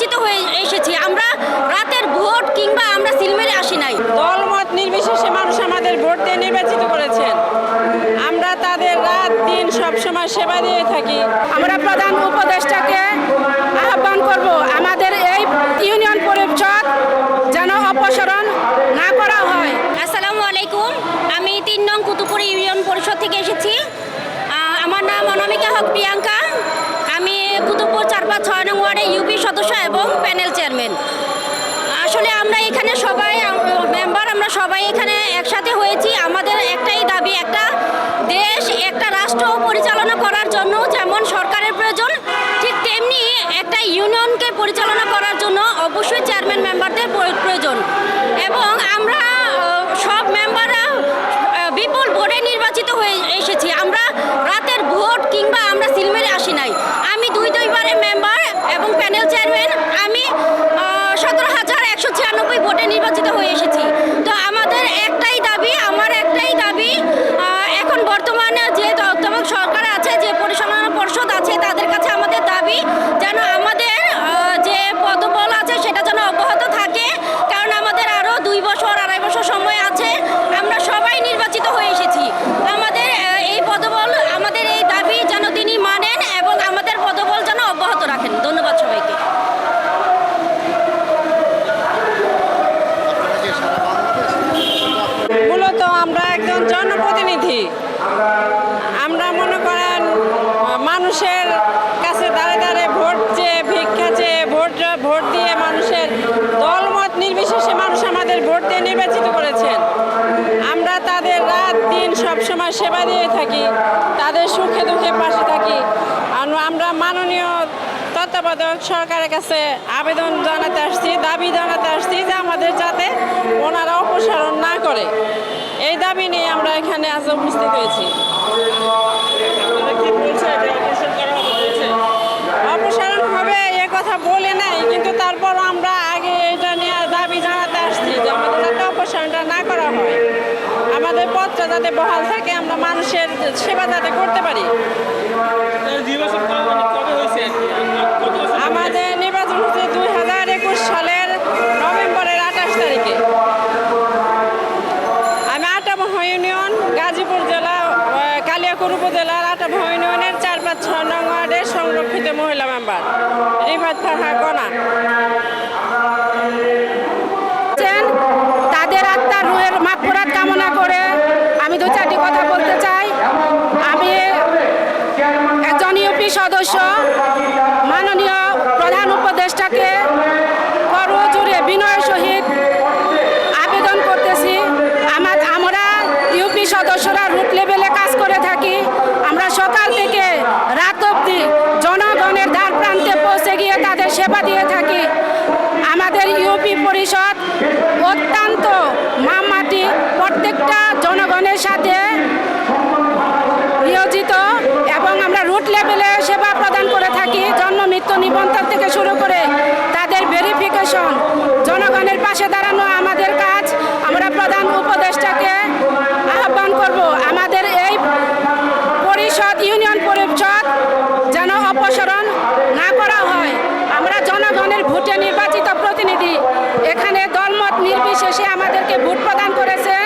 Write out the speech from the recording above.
নির্বাচিত হয়ে এসেছি। আমরা রাতের ভোট কিংবা আমরা সিলমেরে আসি নাই। দলমত নির্বিশেষে মানুষ আমাদের ভোট দিয়ে নির্বাচিত করেছেন। আমরা তাদের রাত দিন সবসময় সেবা দিয়ে থাকি। আমরা প্রধান উপদেষ্টাকে আহ্বান করব আমাদের এই ইউনিয়ন পরিষদ যেন অপসারণ না করা হয়। আসসালামু আলাইকুম। আমি তিন নং কুতুপুর ইউনিয়ন পরিষদ থেকে এসেছি। আমার নাম অনামিকা হক প্রিয়াঙ্কা আমি কুতুবপুর চার পাঁচ ছয় নং ওয়ার্ডে ইউপি সদস্য এবং প্যানেল চেয়ারম্যান। আসলে আমরা এখানে সবাই, মেম্বার আমরা সবাই এখানে একসাথে হয়েছি। আমাদের একটাই দাবি, একটা দেশ, একটা রাষ্ট্র পরিচালনা করার জন্য যেমন সরকারের প্রয়োজন, ঠিক তেমনি একটা ইউনিয়নকে পরিচালনা করার জন্য অবশ্যই চেয়ারম্যান, মেম্বারদের প্রয়- প্রয়োজন এবং আমরা আহ, সব মেম্বাররা আহ, বিপুল ভোটে নির্বাচিত হয়ে এসেছি আমরা রাতের ভোট কিংবা আমরা সিলমেরে আসি নাই আমি দুই দুইবারের মেম্বার এবং প্যানেল চেয়ারম্যান আমি সতেরো হাজার একশো ছিয়ানব্বই ভোটে নির্বাচিত হয়ে এসেছি তো আমাদের একটাই দাবি আমার একটাই দাবি আহ, এখন বর্তমানে যে তত্ত্বাবধায়ক সরকার আছে যে পরিচালনা পর্ষদ আছে তাদের কাছে আমাদের দাবি যেন আমাদের আহ, যে পদবল আছে সেটা যেন অব্যাহত থাকে কারণ আমাদের আরও দুই বছর আড়াই বছর সময় আছে আমরা সবাই নির্বাচিত হয়ে এসেছি আমাদের আহ, এই পদবল আমাদের এই দাবি যেন তিনি মানেন এবং আমাদের পদবল যেন অব্যাহত রাখেন ধন্যবাদ সবাইকে মূলত আমরা একজন জনপ্রতিনিধি আমরা মনে করেন, মানুষের কাছে দাঁড়ে দাঁড়ে ভোট চেয়ে, ভিক্ষা চেয়ে, ভোট ভোট দিয়ে মানুষের দলমত নির্বিশেষে মানুষ আমাদের ভোট দিয়ে নির্বাচিত করেছেন। আমরা তাদের রাত দিন সবসময় সেবা দিয়ে থাকি, তাদের সুখে দুঃখে পাশে থাকি। আমরা মাননীয় তত্ত্বাবধায়ক সরকারের কাছে আবেদন জানাতে আসছি, দাবি জানাতে আসছি যে আমাদের যাতে ওনারা অপসারণ না করে। এই দাবি নিয়ে আমরা এখানে আজ উপস্থিত হয়েছি। অপসারণ হবে এ কথা বলে নাই, কিন্তু তারপর আমরা আগে এটা নিয়ে দাবি জানাতে আসছি যে আমাদের যাতে অপসারণটা না করা হয়। আমাদের পথটা যাতে বহাল থাকে, আমরা মানুষের সেবা যাতে করতে পারি। কালিয়াকুর উপজেলার আটা ইউনিয়নের চার পাঁচ ছ নং ওয়ার্ডের সংরক্ষিত মহিলা মেম্বার। রিফাত ফারহা কনা পরিষদ অত্যন্ত মামাটি প্রত্যেকটা জনগণের সাথে নিয়োজিত এবং আমরা রুট লেভেলে সেবা প্রদান করে থাকি, জন্ম, মৃত্যু, নিবন্ধন থেকে শুরু করে তাদের ভেরিফিকেশন জনগণের পাশে দাঁড়ানো আমাদের কাজ। আমরা প্রধান উপদেষ্টাকে আহ্বান করব, আমাদের এই পরিষদ বিশেষে আমাদেরকে ভোট প্রদান করেছে।